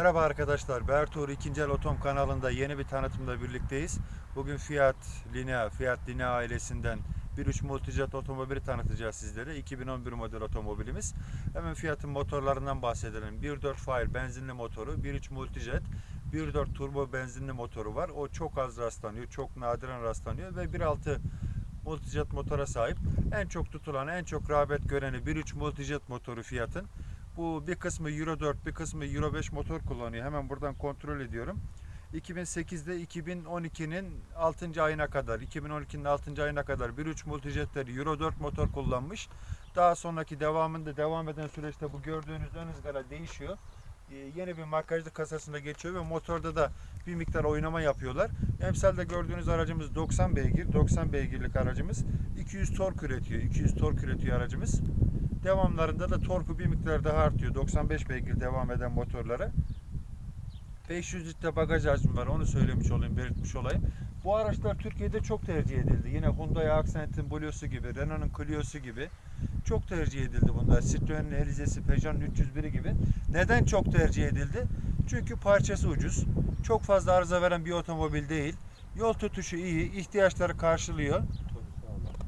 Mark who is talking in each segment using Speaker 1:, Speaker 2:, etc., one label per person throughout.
Speaker 1: Merhaba arkadaşlar. İkinci El Otom kanalında yeni bir tanıtımla birlikteyiz. Bugün Fiat Linea, Fiat Linea ailesinden 1.3 Multijet otomobili tanıtacağız sizlere. 2011 model otomobilimiz. Hemen Fiat'ın motorlarından bahsedelim. 1.4 Fire benzinli motoru, 1.3 Multijet, 1.4 turbo benzinli motoru var. O çok az rastlanıyor, çok nadiren rastlanıyor ve 1.6 Multijet motora sahip. En çok tutulan, en çok rağbet göreni 1.3 Multijet motoru Fiat'ın. Bu bir kısmı Euro 4, bir kısmı Euro 5 motor kullanıyor. Hemen buradan kontrol ediyorum. 2008'de 2012'nin 6. ayına kadar, 2012'nin 6. ayına kadar 1.3 Multijet'leri Euro 4 motor kullanmış. Daha sonraki devamında devam eden süreçte bu gördüğünüz ön ızgara değişiyor. Ee, yeni bir markajlı kasasında geçiyor ve motorda da bir miktar oynama yapıyorlar. Emsal'de gördüğünüz aracımız 90 beygir, 90 beygirlik aracımız. 200 tork üretiyor, 200 tork üretiyor aracımız. Devamlarında da torku bir miktar daha artıyor. 95 beygir devam eden motorlara. 500 litre bagaj hacmi var. Onu söylemiş olayım, belirtmiş olayım. Bu araçlar Türkiye'de çok tercih edildi. Yine Hyundai Accent'in Blue'su gibi, Renault'un Clio'su gibi çok tercih edildi bunlar. Citroen'in Eliza'sı, Peugeot'un 301'i gibi. Neden çok tercih edildi? Çünkü parçası ucuz. Çok fazla arıza veren bir otomobil değil. Yol tutuşu iyi, ihtiyaçları karşılıyor.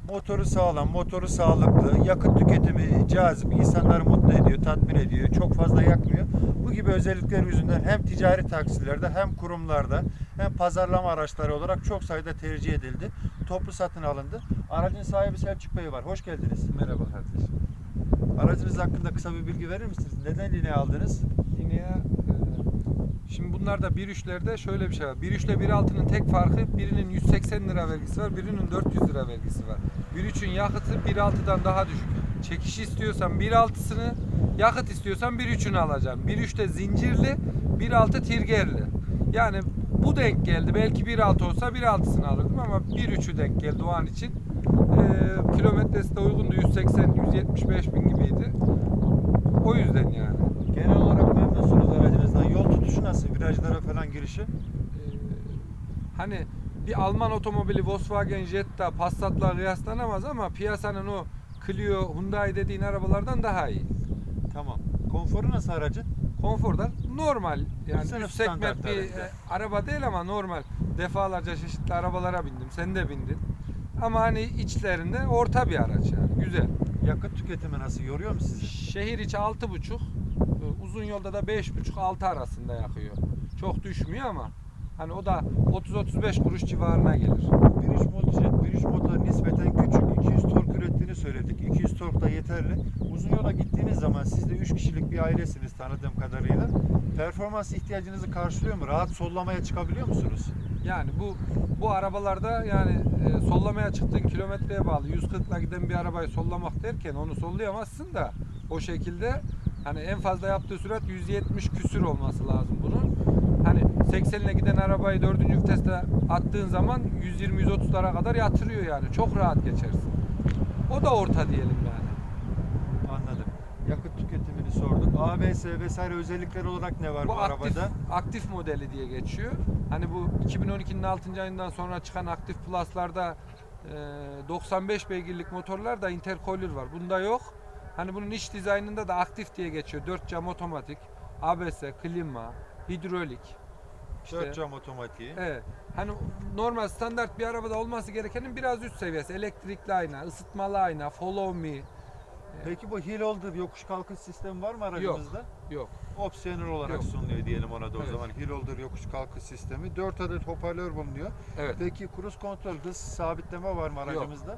Speaker 1: Motoru sağlam, motoru sağlıklı, yakıt tüketimi cazip, insanları mutlu ediyor, tatmin ediyor, çok fazla yakmıyor. Bu gibi özellikler yüzünden hem ticari taksilerde hem kurumlarda hem pazarlama araçları olarak çok sayıda tercih edildi. Toplu satın alındı. Aracın sahibi Selçuk Bey var. Hoş geldiniz.
Speaker 2: Merhaba kardeşim.
Speaker 1: Aracınız hakkında kısa bir bilgi verir misiniz? Neden lineye aldınız?
Speaker 2: Yine ya, e, şimdi bunlarda 1.3'lerde şöyle bir şey var. 1.3 ile 1.6'nın tek farkı birinin 180 lira vergisi var, birinin 400 lira vergisi var. 1.3'ün yakıtı 1.6'dan daha düşük. Çekiş istiyorsan 1.6'sını, yakıt istiyorsan 1.3'ünü alacaksın. 1.3'te zincirli, 1.6 tirgerli. Yani bu denk geldi. Belki 1.6 olsa 1.6'sını alırdım ama 1.3'ü denk geldi o an için. E, kilometresi de uygundu. 180-175 bin gibiydi. O yüzden yani.
Speaker 1: Genel olarak memnunsunuz aracınızdan. Yol tutuşu nasıl? Virajlara falan girişi?
Speaker 2: Ee, hani bir Alman otomobili Volkswagen Jetta, Passat'la kıyaslanamaz ama piyasanın o Clio, Hyundai dediğin arabalardan daha iyi.
Speaker 1: Tamam. Konforu nasıl aracın?
Speaker 2: Konforda normal yani
Speaker 1: Sınıf
Speaker 2: üst segment bir e, araba değil ama normal. Defalarca çeşitli arabalara bindim. Sen de bindin. Ama hani içlerinde orta bir araç yani. Güzel.
Speaker 1: Yakıt tüketimi nasıl? Yoruyor mu sizi?
Speaker 2: Şehir içi 6,5, e, uzun yolda da 5,5-6 arasında yakıyor. Çok düşmüyor ama hani o da 30-35 kuruş civarına gelir.
Speaker 1: 1.3 Multijet, 1.3 motor nispeten küçük. 200 tork ürettiğini söyledik. 200 tork da yeterli. Uzun yola gittiğiniz zaman siz de 3 kişilik bir ailesiniz tanıdığım kadarıyla. Performans ihtiyacınızı karşılıyor mu? Rahat sollamaya çıkabiliyor musunuz?
Speaker 2: Yani bu bu arabalarda yani e, sollamaya çıktığın kilometreye bağlı 140 ile giden bir arabayı sollamak derken onu sollayamazsın da o şekilde hani en fazla yaptığı sürat 170 küsür olması lazım bunun. Hani 80 ile giden arabayı 4. viteste attığın zaman 120-130'lara kadar yatırıyor yani. Çok rahat geçersin. O da orta diyelim yani.
Speaker 1: Anladım. Yakıt tüketimini sorduk. ABS vesaire özellikler olarak ne var bu,
Speaker 2: Bu aktif,
Speaker 1: arabada?
Speaker 2: aktif modeli diye geçiyor. Hani bu 2012'nin 6. ayından sonra çıkan aktif plus'larda e, 95 beygirlik motorlarda intercooler var. Bunda yok. Hani bunun iç dizaynında da aktif diye geçiyor. 4 cam otomatik, ABS, klima, hidrolik. İşte,
Speaker 1: 4 cam otomatiği.
Speaker 2: Evet. Hani normal standart bir arabada olması gerekenin biraz üst seviyesi. Elektrikli ayna, ısıtmalı ayna, follow me.
Speaker 1: Peki bu hill holder yokuş kalkış sistemi var mı aracımızda?
Speaker 2: Yok.
Speaker 1: Opsiyonel olarak
Speaker 2: Yok.
Speaker 1: sunuluyor diyelim ona da o
Speaker 2: Evet.
Speaker 1: zaman. Hill holder yokuş kalkış sistemi. 4 adet hoparlör bulunuyor.
Speaker 2: Evet.
Speaker 1: Peki cruise kontrol hız sabitleme var mı aracımızda?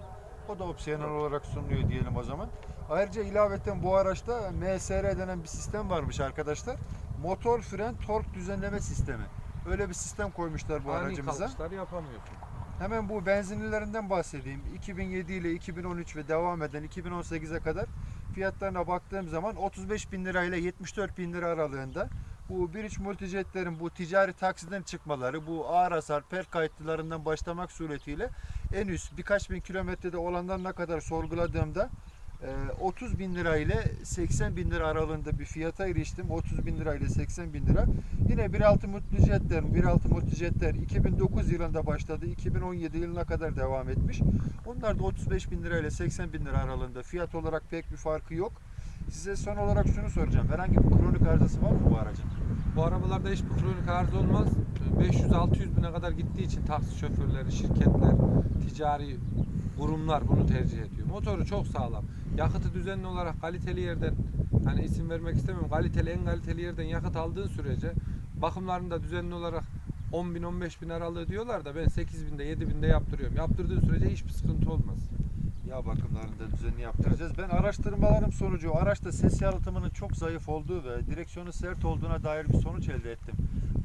Speaker 1: O da opsiyonel olarak sunuluyor diyelim o zaman. Ayrıca ilaveten bu araçta MSR denen bir sistem varmış arkadaşlar. Motor fren tork düzenleme sistemi. Öyle bir sistem koymuşlar bu
Speaker 2: Ani
Speaker 1: aracımıza.
Speaker 2: kalkışlar yapamıyorsun.
Speaker 1: Hemen bu benzinlilerinden bahsedeyim. 2007 ile 2013 ve devam eden 2018'e kadar fiyatlarına baktığım zaman 35 bin lira ile 74 bin lira aralığında. Bu 1.3 multijetlerin bu ticari taksiden çıkmaları, bu ağır hasar, per kayıtlılarından başlamak suretiyle en üst birkaç bin kilometrede olanlarına kadar sorguladığımda 30 bin lira ile 80 bin lira aralığında bir fiyata eriştim. 30 bin lira ile 80 bin lira. Yine 1.6 multijetler, 1.6 multijetler 2009 yılında başladı. 2017 yılına kadar devam etmiş. Onlar da 35 bin lira ile 80 bin lira aralığında. Fiyat olarak pek bir farkı yok. Size son olarak şunu soracağım. Herhangi bir kronik arızası var mı bu aracın?
Speaker 2: Bu arabalarda hiçbir kronik arıza olmaz. 500-600 bine kadar gittiği için taksi şoförleri, şirketler, ticari kurumlar bunu tercih ediyor. Motoru çok sağlam. Yakıtı düzenli olarak kaliteli yerden hani isim vermek istemiyorum. Kaliteli en kaliteli yerden yakıt aldığın sürece bakımlarını da düzenli olarak 10 bin 15 bin aralığı diyorlar da ben 8 binde 7 binde yaptırıyorum. Yaptırdığın sürece hiçbir sıkıntı olmaz.
Speaker 1: Yağ bakımlarını da düzenli yaptıracağız. Ben araştırmalarım sonucu araçta ses yalıtımının çok zayıf olduğu ve direksiyonu sert olduğuna dair bir sonuç elde ettim.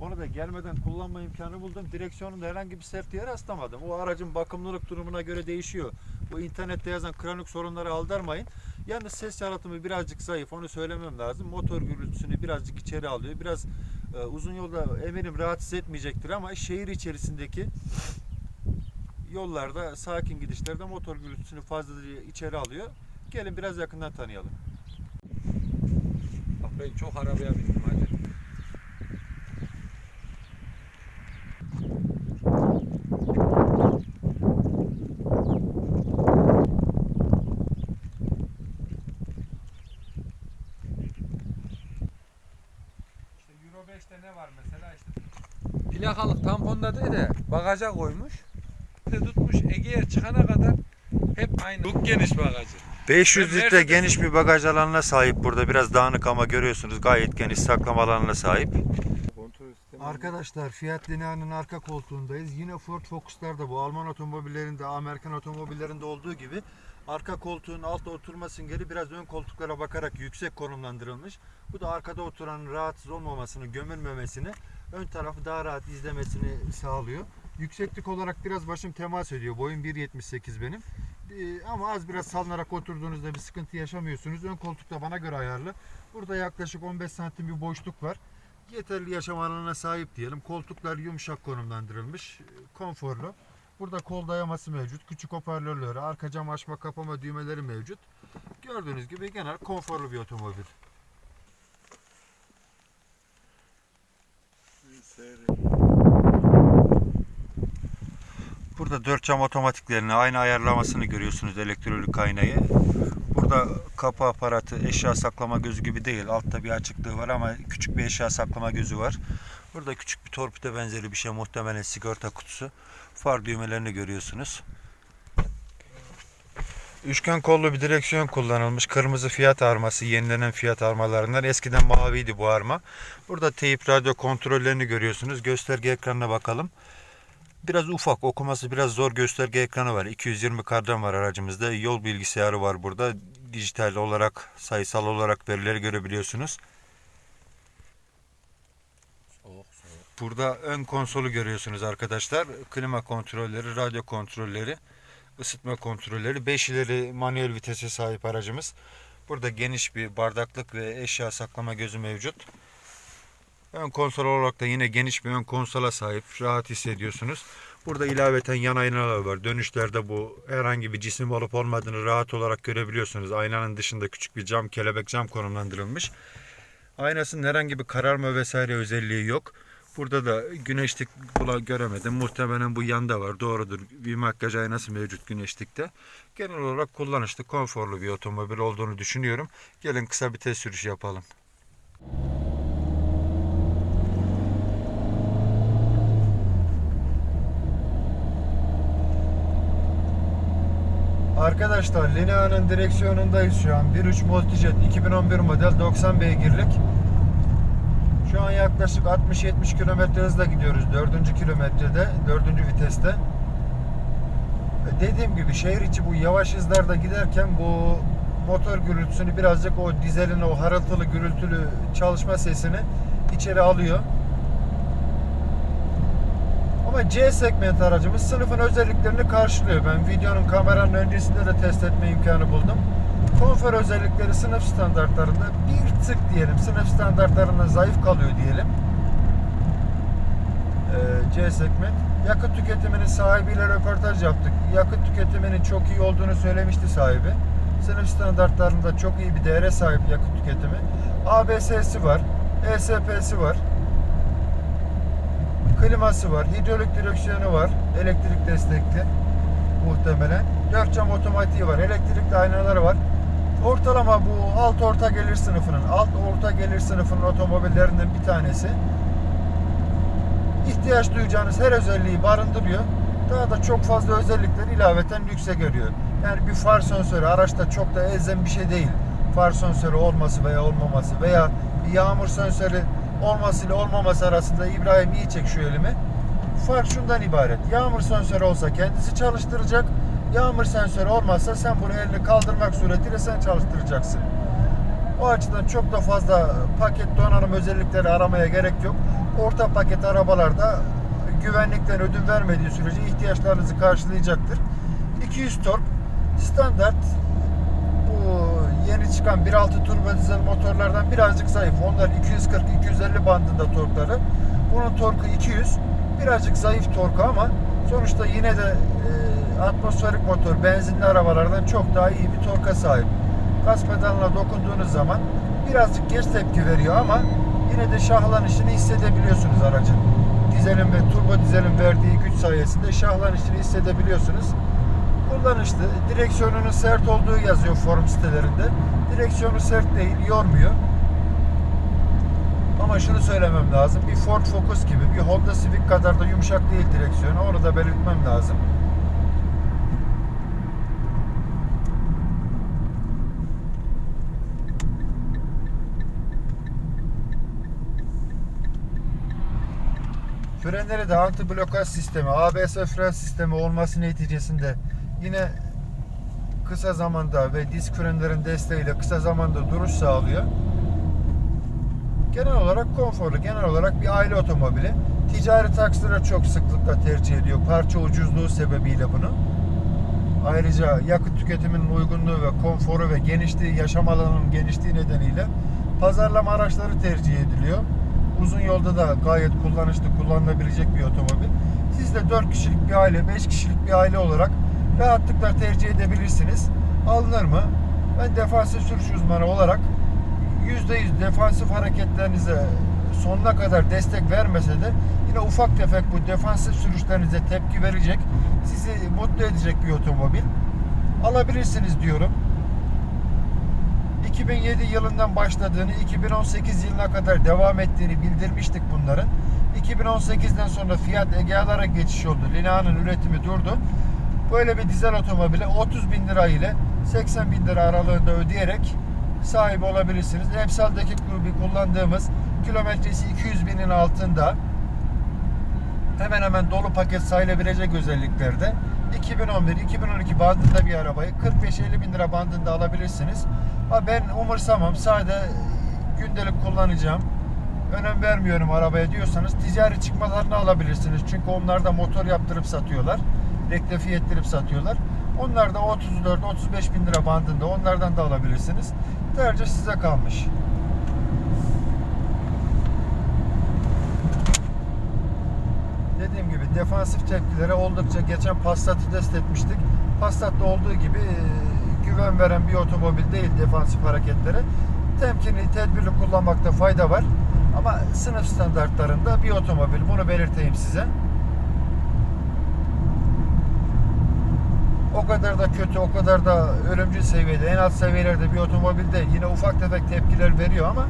Speaker 1: Onu da gelmeden kullanma imkanı buldum. Direksiyonunda herhangi bir sertliğe rastlamadım. O aracın bakımlılık durumuna göre değişiyor. Bu internette yazan kronik sorunları aldarmayın. Yalnız ses yalıtımı birazcık zayıf onu söylemem lazım. Motor gürültüsünü birazcık içeri alıyor. Biraz e, uzun yolda eminim rahatsız etmeyecektir ama şehir içerisindeki yollarda sakin gidişlerde motor gürültüsünü fazlaca içeri alıyor. Gelin biraz yakından tanıyalım.
Speaker 2: Bak ben çok arabaya bindim hacı. İşte Euro 5'te ne var mesela işte plakalık tamponda değil de bagaja koymuş. Tutmuş Ege'ye çıkana kadar hep aynı. Çok geniş bagajı.
Speaker 1: 500
Speaker 2: Ben
Speaker 1: litre geniş bir bagaj alanına sahip burada. Biraz dağınık ama görüyorsunuz gayet geniş saklama alanına sahip. Arkadaşlar Fiat Linea'nın arka koltuğundayız. Yine Ford Focus'larda bu Alman otomobillerinde, Amerikan otomobillerinde olduğu gibi arka koltuğun altta oturma süngeri biraz ön koltuklara bakarak yüksek konumlandırılmış. Bu da arkada oturanın rahatsız olmamasını, gömülmemesini, ön tarafı daha rahat izlemesini sağlıyor. Yükseklik olarak biraz başım temas ediyor. Boyum 1.78 benim. Ee, ama az biraz salınarak oturduğunuzda bir sıkıntı yaşamıyorsunuz. Ön koltukta bana göre ayarlı. Burada yaklaşık 15 santim bir boşluk var. Yeterli yaşam alanına sahip diyelim. Koltuklar yumuşak konumlandırılmış. e, Konforlu. Burada kol dayaması mevcut. Küçük hoparlörleri, arka cam açma kapama düğmeleri mevcut. Gördüğünüz gibi genel konforlu bir otomobil. Burada dört cam otomatiklerini aynı ayarlamasını görüyorsunuz elektronik aynayı. Burada kapı aparatı eşya saklama gözü gibi değil. Altta bir açıklığı var ama küçük bir eşya saklama gözü var. Burada küçük bir torpido benzeri bir şey muhtemelen sigorta kutusu. Far düğmelerini görüyorsunuz. Üçgen kollu bir direksiyon kullanılmış. Kırmızı fiyat arması, yenilenen fiyat armalarından. Eskiden maviydi bu arma. Burada teyip radyo kontrollerini görüyorsunuz. Gösterge ekranına bakalım. Biraz ufak, okuması biraz zor gösterge ekranı var. 220 kardan var aracımızda. Yol bilgisayarı var burada. Dijital olarak, sayısal olarak verileri görebiliyorsunuz.
Speaker 2: Soğuk soğuk.
Speaker 1: Burada ön konsolu görüyorsunuz arkadaşlar. Klima kontrolleri, radyo kontrolleri, ısıtma kontrolleri. 5 ileri manuel vitese sahip aracımız. Burada geniş bir bardaklık ve eşya saklama gözü mevcut. Ön konsol olarak da yine geniş bir ön konsola sahip. Rahat hissediyorsunuz. Burada ilaveten yan aynalar var. Dönüşlerde bu herhangi bir cisim olup olmadığını rahat olarak görebiliyorsunuz. Aynanın dışında küçük bir cam, kelebek cam konumlandırılmış. Aynasının herhangi bir kararma vesaire özelliği yok. Burada da güneşlik göremedim. Muhtemelen bu yanda var. Doğrudur. Bir makyaj aynası mevcut güneşlikte. Genel olarak kullanışlı, konforlu bir otomobil olduğunu düşünüyorum. Gelin kısa bir test sürüşü yapalım. Arkadaşlar Linea'nın direksiyonundayız şu an. 1.3 Multijet 2011 model 90 beygirlik. Şu an yaklaşık 60-70 km hızla gidiyoruz 4. kilometrede, 4. viteste. Dediğim gibi şehir içi bu yavaş hızlarda giderken bu motor gürültüsünü birazcık o dizelin o harıltılı gürültülü çalışma sesini içeri alıyor. Ama C segment aracımız sınıfın özelliklerini karşılıyor. Ben videonun kameranın öncesinde de test etme imkanı buldum. Konfor özellikleri sınıf standartlarında bir tık diyelim sınıf standartlarından zayıf kalıyor diyelim. Ee, C segment. Yakıt tüketiminin sahibiyle röportaj yaptık. Yakıt tüketiminin çok iyi olduğunu söylemişti sahibi. Sınıf standartlarında çok iyi bir değere sahip yakıt tüketimi. ABS'si var, ESP'si var, kliması var, hidrolik direksiyonu var, elektrik destekli muhtemelen. 4 cam otomatiği var, elektrikli aynaları var. Ortalama bu alt orta gelir sınıfının, alt orta gelir sınıfının otomobillerinden bir tanesi. İhtiyaç duyacağınız her özelliği barındırıyor. Daha da çok fazla özellikler ilaveten lükse görüyor. Yani bir far sensörü araçta çok da elzem bir şey değil. Far sensörü olması veya olmaması veya bir yağmur sensörü olması ile olmaması arasında İbrahim iyi çek şu elimi. Fark şundan ibaret. Yağmur sensörü olsa kendisi çalıştıracak. Yağmur sensörü olmazsa sen bunu elini kaldırmak suretiyle sen çalıştıracaksın. O açıdan çok da fazla paket donanım özellikleri aramaya gerek yok. Orta paket arabalarda güvenlikten ödün vermediği sürece ihtiyaçlarınızı karşılayacaktır. 200 tork standart yeni çıkan 1.6 turbo dizel motorlardan birazcık zayıf. Onlar 240-250 bandında torkları. Bunun torku 200. Birazcık zayıf torku ama sonuçta yine de e, atmosferik motor benzinli arabalardan çok daha iyi bir torka sahip. Gaz pedalına dokunduğunuz zaman birazcık geç tepki veriyor ama yine de şahlanışını hissedebiliyorsunuz aracın. Dizelin ve turbo dizelin verdiği güç sayesinde şahlanışını hissedebiliyorsunuz kullanışlı. Direksiyonunun sert olduğu yazıyor forum sitelerinde. Direksiyonu sert değil, yormuyor. Ama şunu söylemem lazım. Bir Ford Focus gibi, bir Honda Civic kadar da yumuşak değil direksiyonu. Onu da belirtmem lazım. Frenleri de anti blokaj sistemi, ABS fren sistemi olması neticesinde yine kısa zamanda ve disk frenlerin desteğiyle kısa zamanda duruş sağlıyor. Genel olarak konforlu, genel olarak bir aile otomobili. Ticari taksilere çok sıklıkla tercih ediyor. Parça ucuzluğu sebebiyle bunu. Ayrıca yakıt tüketiminin uygunluğu ve konforu ve genişliği, yaşam alanının genişliği nedeniyle pazarlama araçları tercih ediliyor. Uzun yolda da gayet kullanışlı, kullanılabilecek bir otomobil. Siz de 4 kişilik bir aile, 5 kişilik bir aile olarak rahatlıkla tercih edebilirsiniz. Alınır mı? Ben defansif sürüş uzmanı olarak %100 defansif hareketlerinize sonuna kadar destek vermese de yine ufak tefek bu defansif sürüşlerinize tepki verecek, sizi mutlu edecek bir otomobil. Alabilirsiniz diyorum. 2007 yılından başladığını, 2018 yılına kadar devam ettiğini bildirmiştik bunların. 2018'den sonra Fiat Egea'lara geçiş oldu. Linea'nın üretimi durdu. Böyle bir dizel otomobile 30 bin lira ile 80 bin lira aralığında ödeyerek sahibi olabilirsiniz. Emsal'daki bir kullandığımız kilometresi 200 binin altında hemen hemen dolu paket sayılabilecek özelliklerde 2011-2012 bandında bir arabayı 45-50 bin lira bandında alabilirsiniz. Ha ben umursamam sade gündelik kullanacağım. Önem vermiyorum arabaya diyorsanız ticari çıkmalarını alabilirsiniz. Çünkü onlar da motor yaptırıp satıyorlar. Rektifiye ettirip satıyorlar. Onlar da 34-35 bin lira bandında onlardan da alabilirsiniz. Tercih size kalmış. Dediğim gibi defansif tepkilere oldukça geçen Passat'ı test etmiştik. Passat'ta olduğu gibi e, güven veren bir otomobil değil defansif hareketlere. Temkinli, tedbirli kullanmakta fayda var. Ama sınıf standartlarında bir otomobil. Bunu belirteyim size. O kadar da kötü, o kadar da ölümcül seviyede, en alt seviyelerde bir otomobil değil. Yine ufak tefek tepkiler veriyor ama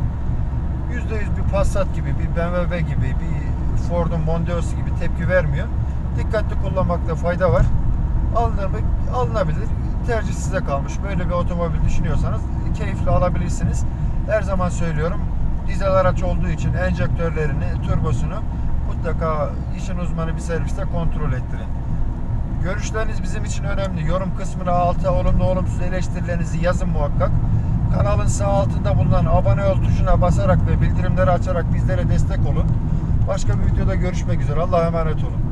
Speaker 1: %100 bir Passat gibi, bir BMW gibi, bir Ford'un Mondeo'su gibi tepki vermiyor. Dikkatli kullanmakta fayda var. Alınır? Alınabilir. Tercih size kalmış. Böyle bir otomobil düşünüyorsanız keyifli alabilirsiniz. Her zaman söylüyorum. Dizel araç olduğu için enjektörlerini, turbosunu mutlaka işin uzmanı bir serviste kontrol ettirin. Görüşleriniz bizim için önemli. Yorum kısmına alta olumlu olumsuz eleştirilerinizi yazın muhakkak. Kanalın sağ altında bulunan abone ol tuşuna basarak ve bildirimleri açarak bizlere destek olun. Başka bir videoda görüşmek üzere. Allah'a emanet olun.